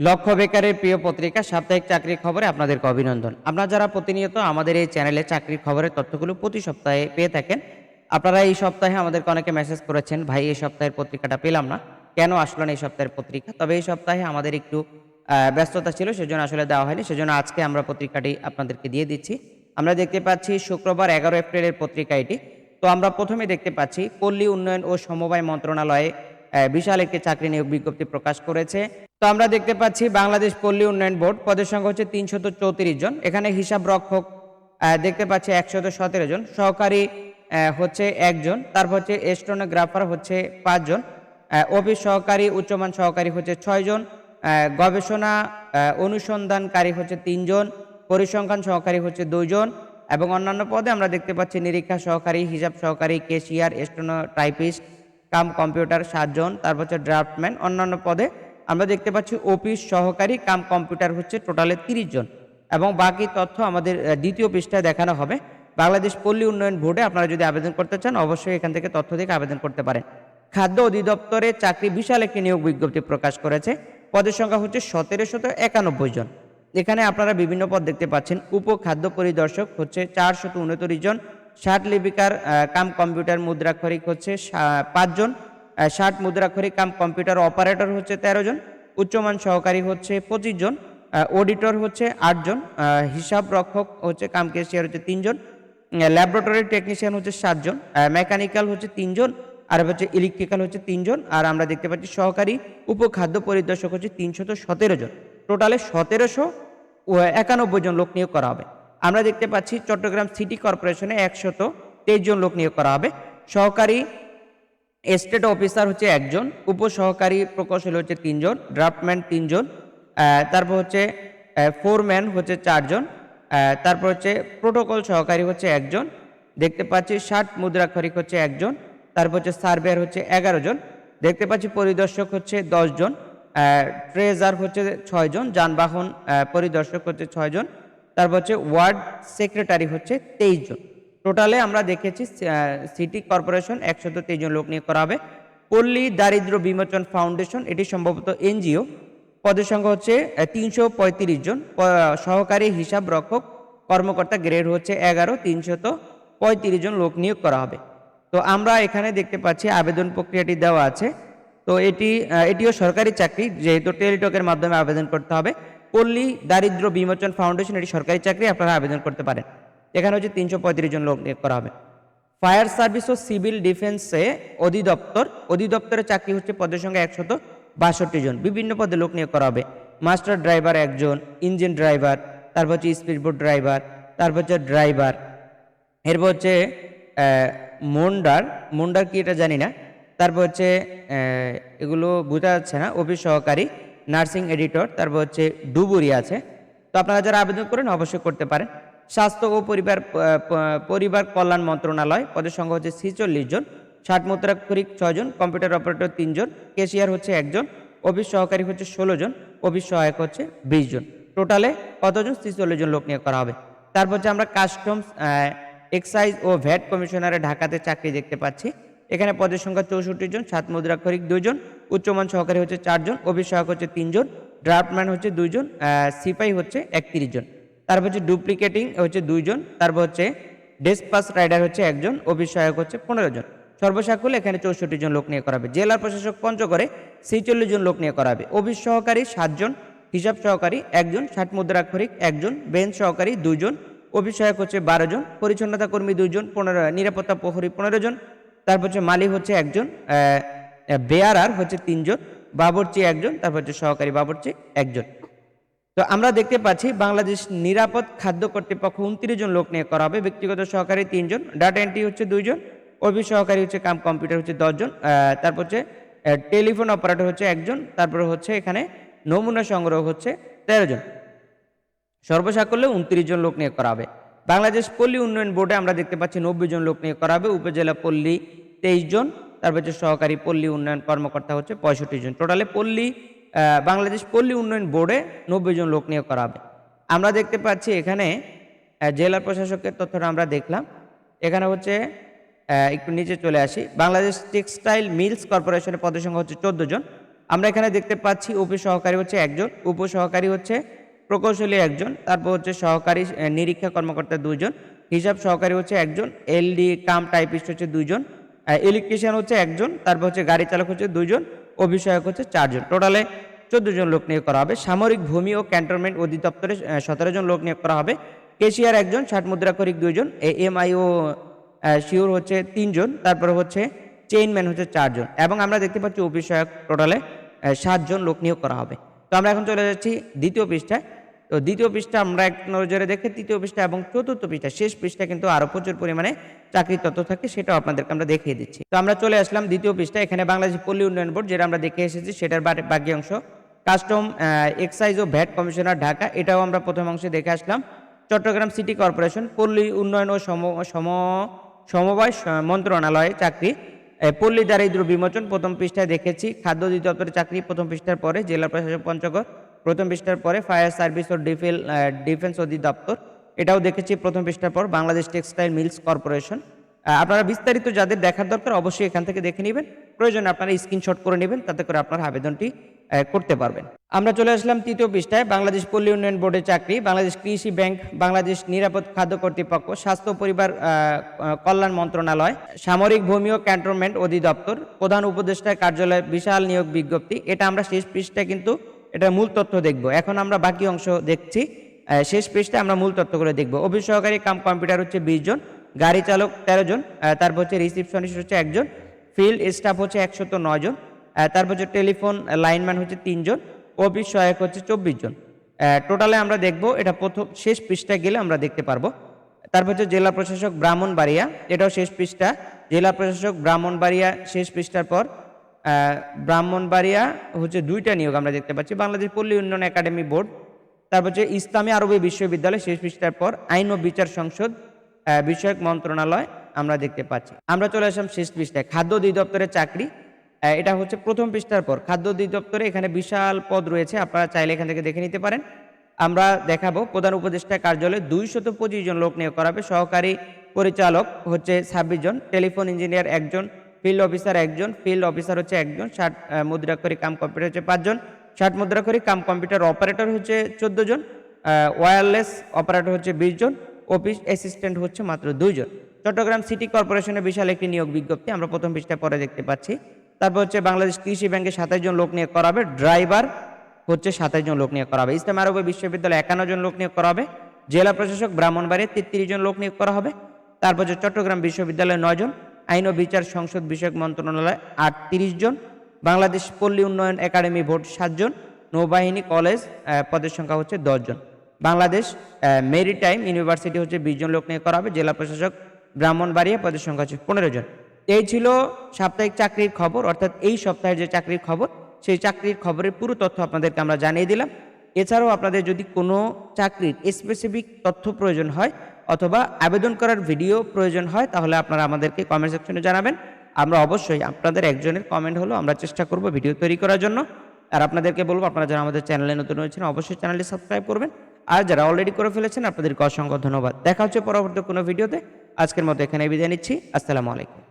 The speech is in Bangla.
লক্ষ্য বেকারের প্রিয় পত্রিকা, সাপ্তাহিক চাকরির খবরে আপনাদেরকে অভিনন্দন। আপনারা যারা প্রতিনিয়ত আমাদের এই চ্যানেলে চাকরির খবরের তথ্যগুলো প্রতি সপ্তাহে পেয়ে থাকেন, আপনারা এই সপ্তাহে আমাদেরকে অনেকে মেসেজ করেছেন, ভাই, এই সপ্তাহের পত্রিকাটা পেলাম না। কেন আসলো না এই সপ্তাহের পত্রিকা? তবে এই সপ্তাহে আমাদের একটু ব্যস্ততা ছিল, সেজন্য আসলে দেওয়া হয়নি। সেজন্য আজকে আমরা পত্রিকাটি আপনাদেরকে দিয়ে দিচ্ছি। আমরা দেখতে পাচ্ছি শুক্রবার এগারো এপ্রিলের পত্রিকা এটি। তো আমরা প্রথমে দেখতে পাচ্ছি, পল্লী উন্নয়ন ও সমবায় মন্ত্রণালয়ে বিশাল একটি চাকরি নিয়োগ বিজ্ঞপ্তি প্রকাশ করেছে। তো আমরা দেখতে পাচ্ছি বাংলাদেশ পল্লী উন্নয়ন বোর্ড। পদের সংখ্যা হচ্ছে তিনশত চৌত্রিশ জন। এখানে হিসাব রক্ষক দেখতে পাচ্ছি একশত সতেরো জন। সহকারী হচ্ছে একজন। তারপর হচ্ছে স্টোনোগ্রাফার হচ্ছে পাঁচজন। অফিস সহকারী, উচ্চমান সহকারী হচ্ছে ছয়জন। গবেষণা অনুসন্ধানকারী হচ্ছে তিনজন। পরিসংখ্যান সহকারী হচ্ছে দুইজন। এবং অন্যান্য পদে আমরা দেখতে পাচ্ছি নিরীক্ষা সহকারী, হিসাব সহকারী, cashier steno typist cum computer সাতজন। তারপর হচ্ছে ড্রাফটম্যান। অন্যান্য পদে আমরা দেখতে পাচ্ছি অফিস সহকারী কাম কম্পিউটার হচ্ছে টোটালে তিরিশ জন। এবং বাকি তথ্য আমাদের দ্বিতীয় পৃষ্ঠায় দেখানো হবে। বাংলাদেশ পল্লী উন্নয়ন বোর্ডে আপনারা যদি আবেদন করতে চান, অবশ্যই এখান থেকে তথ্য দেখে আবেদন করতে পারেন। খাদ্য অধিদপ্তরে চাকরি বিশাল একটি নিয়োগ বিজ্ঞপ্তি প্রকাশ করেছে। পদের সংখ্যা হচ্ছে সতেরোশত একানব্বই জন। এখানে আপনারা বিভিন্ন পদ দেখতে পাচ্ছেন। উপ খাদ্য পরিদর্শক হচ্ছে চারশত উনত্রিশ জন। ষাট লিপিকার কাম কম্পিউটার মুদ্রাক্ষরিক হচ্ছে পাঁচজন ষাট মুদ্রাক্ষরিক কাম কম্পিউটার অপারেটর হচ্ছে তেরো জন, উচ্চমান সহকারী হচ্ছে পঁচিশ জন অডিটর হচ্ছে আটজন হিসাব রক্ষক হচ্ছে কাম কেশিয়ার হচ্ছে তিনজন ল্যাবরেটরি টেকনিশিয়ান হচ্ছে সাতজন মেকানিক্যাল হচ্ছে তিনজন আর হচ্ছে ইলেকট্রিক্যাল হচ্ছে তিনজন আর আমরা দেখতে পাচ্ছি সহকারী উপখাদ্য পরিদর্শক হচ্ছে তিনশত সতেরো জন। টোটালে সতেরোশো একানব্বই জন লোক নিয়োগ করা হবে। আমরা দেখতে পাচ্ছি চট্টগ্রাম সিটি কর্পোরেশনে একশত তেইশ জন লোক নিয়োগ করা হবে। সহকারী এস্টেট অফিসার হচ্ছে একজন, উপসহকারী প্রকৌশলী হচ্ছে তিনজন ড্রাফটম্যান তিনজন তারপর হচ্ছে ফোরম্যান হচ্ছে চারজন তারপর হচ্ছে প্রোটোকল সহকারী হচ্ছে একজন, দেখতে পাচ্ছি ষাট মুদ্রাক্ষরিক হচ্ছে একজন, তারপর হচ্ছে সার্ভেয়ার হচ্ছে এগারো জন, দেখতে পাচ্ছি পরিদর্শক হচ্ছে দশজন ট্রেজার হচ্ছে ছয়জন যানবাহন পরিদর্শক হচ্ছে ছয়জন তারপর হচ্ছে ওয়ার্ড সেক্রেটারি হচ্ছে তেইশ জন। টোটালে আমরা দেখেছি সিটি কর্পোরেশন একশো তেইশ জন লোক নিয়োগ করা হবে। পল্লী দারিদ্র বিমোচন ফাউন্ডেশন, এটি সম্ভবত এনজিও। পদের সংখ্যা হচ্ছে তিনশো পঁয়ত্রিশ জন। সহকারী হিসাব রক্ষক কর্মকর্তা গ্রেড হচ্ছে এগারো, তিনশত পঁয়ত্রিশ জন লোক নিয়োগ করা হবে। তো আমরা এখানে দেখতে পাচ্ছি, আবেদন প্রক্রিয়াটি দেওয়া আছে। তো এটি এটিও সরকারি চাকরি, যেহেতু টেলিটকের মাধ্যমে আবেদন করতে হবে। পল্লী দারিদ্র বিমোচন ফাউন্ডেশন, এটি সরকারি চাকরি, আপনারা আবেদন করতে পারেন। এখানে হচ্ছে তিনশো পঁয়ত্রিশ জন লোক নিয়োগ করা হবে। ফায়ার সার্ভিস ও সিভিল ডিফেন্সে অধিদপ্তর অধিদপ্তরের চাকরি হচ্ছে পদের সংখ্যা একশত বাষট্টি জন। বিভিন্ন পদে লোক নিয়োগ করা হবে। মাস্টার ড্রাইভার একজন, ইঞ্জিন ড্রাইভার, তারপর হচ্ছে স্পিডবোট ড্রাইভার, তারপর হচ্ছে ড্রাইভার, এরপর হচ্ছে মোন্ডার। মোন্ডার কি এটা জানি না। তারপর হচ্ছে এগুলো বোঝা যাচ্ছে না, অফিস সহকারী, নার্সিং এডিটর, তারপর হচ্ছে ডুবুরি আছে। তো আপনারা যারা আবেদন করেন, অবশ্যই করতে পারেন। স্বাস্থ্য ও পরিবার পরিবার কল্যাণ মন্ত্রণালয় পদের সংখ্যা হচ্ছে ছিচল্লিশ জন ষাট মুদ্রাক্ষরিক ছয়জন কম্পিউটার অপারেটর তিনজন কেশিয়ার হচ্ছে একজন অফিস সহকারী হচ্ছে ষোলো জন অফিস সহায়ক হচ্ছে বিশ জন। টোটালে কতজন? ছিচল্লিশ জন লোক নিয়োগ করা হবে। তারপর হচ্ছে আমরা কাস্টমস এক্সাইজ ও ভ্যাট কমিশনারে ঢাকাতে চাকরি দেখতে পাচ্ছি। এখানে পদের সংখ্যা চৌষট্টি জন সাত মুদ্রাক্ষরিক দুইজন উচ্চমান সহকারী হচ্ছে চারজন অফিস সহায়ক হচ্ছে তিনজন ড্রাফটম্যান হচ্ছে দুইজন আহ, সিপাই হচ্ছে একত্রিশ জন। তারপর হচ্ছে ডুপ্লিকেটিং হচ্ছে দুইজন, তারপর হচ্ছে ডেসপাস রাইডার হচ্ছে একজন সহায়ক হচ্ছে পনেরো জন। সর্বসাকুল এখানে চৌষট্টি জন লোক নিয়ে করাবে। জেলার প্রশাসক পঞ্চগড়ে ছেচল্লিশ জন লোক নিয়ে করাবে। অফিস সহকারী সাতজন হিসাব সহকারী একজন, ষাট মুদ্রাক্ষরিক একজন বেঞ্চ সহকারী দুইজন অফিস সহায়ক হচ্ছে বারো জন, পরিচ্ছন্নতা কর্মী দুইজন, পনেরো, নিরাপত্তা প্রহরী পনেরো জন, তারপর হচ্ছে মালিক হচ্ছে একজন বেয়ারার হচ্ছে তিনজন, বাবরচি একজন, তারপর হচ্ছে সহকারী বাবরচি একজন। তো আমরা দেখতে পাচ্ছি বাংলাদেশ নিরাপদ খাদ্য কর্তৃপক্ষ উনত্রিশ জন লোক নিয়ে করা হবে। ব্যক্তিগত সহকারী তিনজন ডাটা এন্ট্রি হচ্ছে দুইজন অফিস সহকারী হচ্ছে কাম কম্পিউটার হচ্ছে দশজন তারপর হচ্ছে টেলিফোন অপারেটর হচ্ছে একজন, তারপর হচ্ছে এখানে নমুনা সংগ্রহ হচ্ছে তেরো জন। সর্বসাকল্যে উনত্রিশ জন লোক নিয়ে করা হবে। বাংলাদেশ পল্লী উন্নয়ন বোর্ডে আমরা দেখতে পাচ্ছি নব্বই জন লোক নিয়ে করা হবে। উপজেলা পল্লী তেইশ জন, তারপর হচ্ছে সহকারী পল্লী উন্নয়ন কর্মকর্তা হচ্ছে পঁয়ষট্টি জন। টোটালে পল্লী বাংলাদেশ পল্লী উন্নয়ন বোর্ডে নব্বই জন লোক নিয়োগ করা হবে। আমরা দেখতে পাচ্ছি এখানে জেলা প্রশাসকের তথ্যটা আমরা দেখলাম। এখানে হচ্ছে একটু নিচে চলে আসি। বাংলাদেশ টেক্সটাইল মিলস কর্পোরেশনের পদের সংখ্যা হচ্ছে চোদ্দ জন। আমরা এখানে দেখতে পাচ্ছি উপি সহকারী হচ্ছে একজন উপসহকারী হচ্ছে প্রকৌশলী একজন, তারপর হচ্ছে সহকারী নিরীক্ষা কর্মকর্তা দুজন, হিসাব সহকারী হচ্ছে একজন, এলডি, কাম টাইপিস্ট হচ্ছে দুইজন ইলেকট্রিশিয়ান হচ্ছে একজন, তারপর হচ্ছে গাড়ি চালক হচ্ছে অভিষয়ক হচ্ছে চারজন। টোটালে চোদ্দ জন লোক নিয়োগ করা হবে। সামরিক ভূমি ও ক্যান্টনমেন্ট অধিদপ্তরে সতেরো জন লোক নিয়োগ করা হবে। কেশিয়ার একজন, ষাট মুদ্রা করিক দুইজন। এ এম আই ও শিওর হচ্ছে তিনজন। তারপরে হচ্ছে চেইনম্যান হচ্ছে চারজন। এবং আমরা দেখতে পাচ্ছি অভিষয়ক টোটালে সাতজন লোক নিয়োগ করা হবে। তো আমরা এখন চলে যাচ্ছি দ্বিতীয় পৃষ্ঠায়। তো দ্বিতীয় পৃষ্ঠা আমরা এক নজরে দেখে তৃতীয় পৃষ্ঠা এবং চতুর্থ পৃষ্ঠা, শেষ পৃষ্ঠা কিন্তু আরও প্রচুর পরিমাণে চাকরির তথ্য থাকে, সেটাও আপনাদেরকে আমরা দেখিয়ে দিচ্ছি। তো আমরা চলে আসলাম দ্বিতীয় পৃষ্ঠা, এখানে বাংলাদেশ পল্লী উন্নয়ন বোর্ড, যেটা আমরা দেখে এসেছি, সেটার বাকি অংশ। কাস্টম এক্সাইজ ও ভ্যাট কমিশনার ঢাকা, এটাও আমরা প্রথম অংশে দেখে আসলাম। চট্টগ্রাম সিটি কর্পোরেশন, পল্লী উন্নয়ন ও সম সম, সমবায় মন্ত্রণালয়ে চাকরি। পল্লী দারিদ্র বিমোচন প্রথম পৃষ্ঠায় দেখেছি, খাদ্য অধিদপ্তরের চাকরি প্রথম পৃষ্ঠার পরে, জেলা প্রশাসক পঞ্চগড়। প্রথম পৃষ্ঠার পরে ফায়ার সার্ভিস ও ডিফেল ডিফেন্স অধিদপ্তর। এটাও দেখেছি প্রথম পৃষ্ঠার পর, বাংলাদেশ টেক্সটাইল মিলস কর্পোরেশন। আপনারা বিস্তারিত যাদের দেখার দরকার অবশ্যই এখান থেকে দেখে নেবেন। প্রয়োজনে আপনারা স্ক্রিনশট করে নেবেন, তাতে করে আপনার আবেদনটি করতে পারবেন। আমরা চলে আসলাম তৃতীয় পৃষ্ঠায়, বাংলাদেশ পল্লী উন্নয়ন বোর্ডের চাকরি, বাংলাদেশ কৃষি ব্যাংক, বাংলাদেশ নিরাপদ খাদ্য কর্তৃপক্ষ, স্বাস্থ্য পরিবার কল্যাণ মন্ত্রণালয়, সামরিক ভূমি ও ক্যান্টনমেন্ট অধিদপ্তর, প্রধান উপদেষ্টার কার্যালয়, বিশাল নিয়োগ বিজ্ঞপ্তি। এটা আমরা শেষ পৃষ্ঠায় কিন্তু এটা মূল তথ্য দেখব। এখন আমরা বাকি অংশ দেখছি। শেষ পৃষ্ঠায় আমরা মূল তথ্যগুলো দেখব। অফিস সহকারী কাম কম্পিউটার হচ্ছে বিশ জন, গাড়ি চালক তেরো জন তারপর হচ্ছে রিসিপশনিস্ট হচ্ছে একজন, ফিল্ড স্টাফ হচ্ছে একশত নয় জন তারপর হচ্ছে টেলিফোন লাইনম্যান হচ্ছে তিনজন অফিস সহায়ক হচ্ছে চব্বিশ জন। টোটালে আমরা দেখব এটা প্রথম শেষ পৃষ্ঠায় গেলে আমরা দেখতে পারব। তারপর হচ্ছে জেলা প্রশাসক ব্রাহ্মণবাড়িয়া, এটাও শেষ পৃষ্ঠা। জেলা প্রশাসক ব্রাহ্মণবাড়িয়া শেষ পৃষ্ঠার পর ব্রাহ্মণবাড়িয়া হচ্ছে দুইটা নিয়োগ আমরা দেখতে পাচ্ছি। বাংলাদেশ পল্লী উন্নয়ন একাডেমি বোর্ড, তারপর হচ্ছে ইসলামী আরবি বিশ্ববিদ্যালয় শেষ পৃষ্ঠার পর আইন ও বিচার সংসদ বিষয়ক মন্ত্রণালয় আমরা দেখতে পাচ্ছি। আমরা চলে আসলাম শেষ পৃষ্ঠায়, খাদ্য অধিদপ্তরের চাকরি। এটা হচ্ছে প্রথম পৃষ্ঠার পর। খাদ্য অধিদপ্তরে এখানে বিশাল পদ রয়েছে, আপনারা চাইলে এখান থেকে দেখে নিতে পারেন। আমরা দেখাবো, প্রধান উপদেষ্টা কার্যালয়ে দুইশত পঁচিশ জন লোক নিয়োগ করা হবে। সহকারী পরিচালক হচ্ছে ছাব্বিশ জন, টেলিফোন ইঞ্জিনিয়ার একজন ফিল্ড অফিসার একজন ফিল্ড অফিসার হচ্ছে একজন ষাট আহ, মুদ্রা করি কাম কম্পিউটার হচ্ছে পাঁচজন ষাট মুদ্রা করি কাম কম্পিউটার অপারেটর হচ্ছে চোদ্দ জন ওয়্যারলেস অপারেটর হচ্ছে বিশ জন অফিস অ্যাসিস্ট্যান্ট হচ্ছে মাত্র দুইজন। চট্টগ্রাম সিটি কর্পোরেশনের বিশাল একটি নিয়োগ বিজ্ঞপ্তি আমরা প্রথম পৃষ্ঠায় পরে দেখতে পাচ্ছি। তারপর হচ্ছে বাংলাদেশ কৃষি ব্যাংকে সাতাশ জন লোক নিয়োগ করা হবে ড্রাইভার হচ্ছে সাতাশ জন লোক নিয়োগ করা হবে ইসলাম আরবে বিশ্ববিদ্যালয়ে একান্ন জন লোক নিয়োগ করা হবে জেলা প্রশাসক ব্রাহ্মণবাড়িয়া তেত্রিশ জন লোক নিয়োগ করা হবে তারপর হচ্ছে চট্টগ্রাম বিশ্ববিদ্যালয়ে নয় জন আইন ও বিচার সংসদ বিষয়ক মন্ত্রণালয় আটত্রিশ জন, বাংলাদেশ পল্লী উন্নয়ন একাডেমি ভোট সাতজন নৌবাহিনী কলেজ পদের সংখ্যা হচ্ছে দশজন বাংলাদেশ মেরিটাইম ইউনিভার্সিটি হচ্ছে বিশ জন লোক নিয়োগ করা হবে, জেলা প্রশাসক ব্রাহ্মণবাড়িয়া পদের সংখ্যা হচ্ছে পনেরো জন। এই ছিল সাপ্তাহিক চাকরির খবর, অর্থাৎ এই সপ্তাহের যে চাকরির খবর, সেই চাকরির খবরের পুরো তথ্য আপনাদেরকে আমরা জানিয়ে দিলাম। এছাড়াও আপনাদের যদি কোনো চাকরির স্পেসিফিক তথ্য প্রয়োজন হয় অথবা আবেদন করার ভিডিও প্রয়োজন হয়, তাহলে আপনারা আমাদেরকে কমেন্ট সেকশনে জানাবেন। আমরা অবশ্যই আপনাদের একজনের কমেন্ট হলো আমরা চেষ্টা করব ভিডিও তৈরি করার জন্য। আর আপনাদেরকে বলব, আপনারা যারা আমাদের চ্যানেলে নতুন হয়েছেন অবশ্যই চ্যানেলটি সাবস্ক্রাইব করবেন। আর যারা অলরেডি করে ফেলেছেন, আপনাদেরকে অসংখ্য ধন্যবাদ। দেখা হচ্ছে পরবর্তী কোনো ভিডিওতে। আজকের মতো এখানে বিদায় নিচ্ছি। আসসালামু আলাইকুম।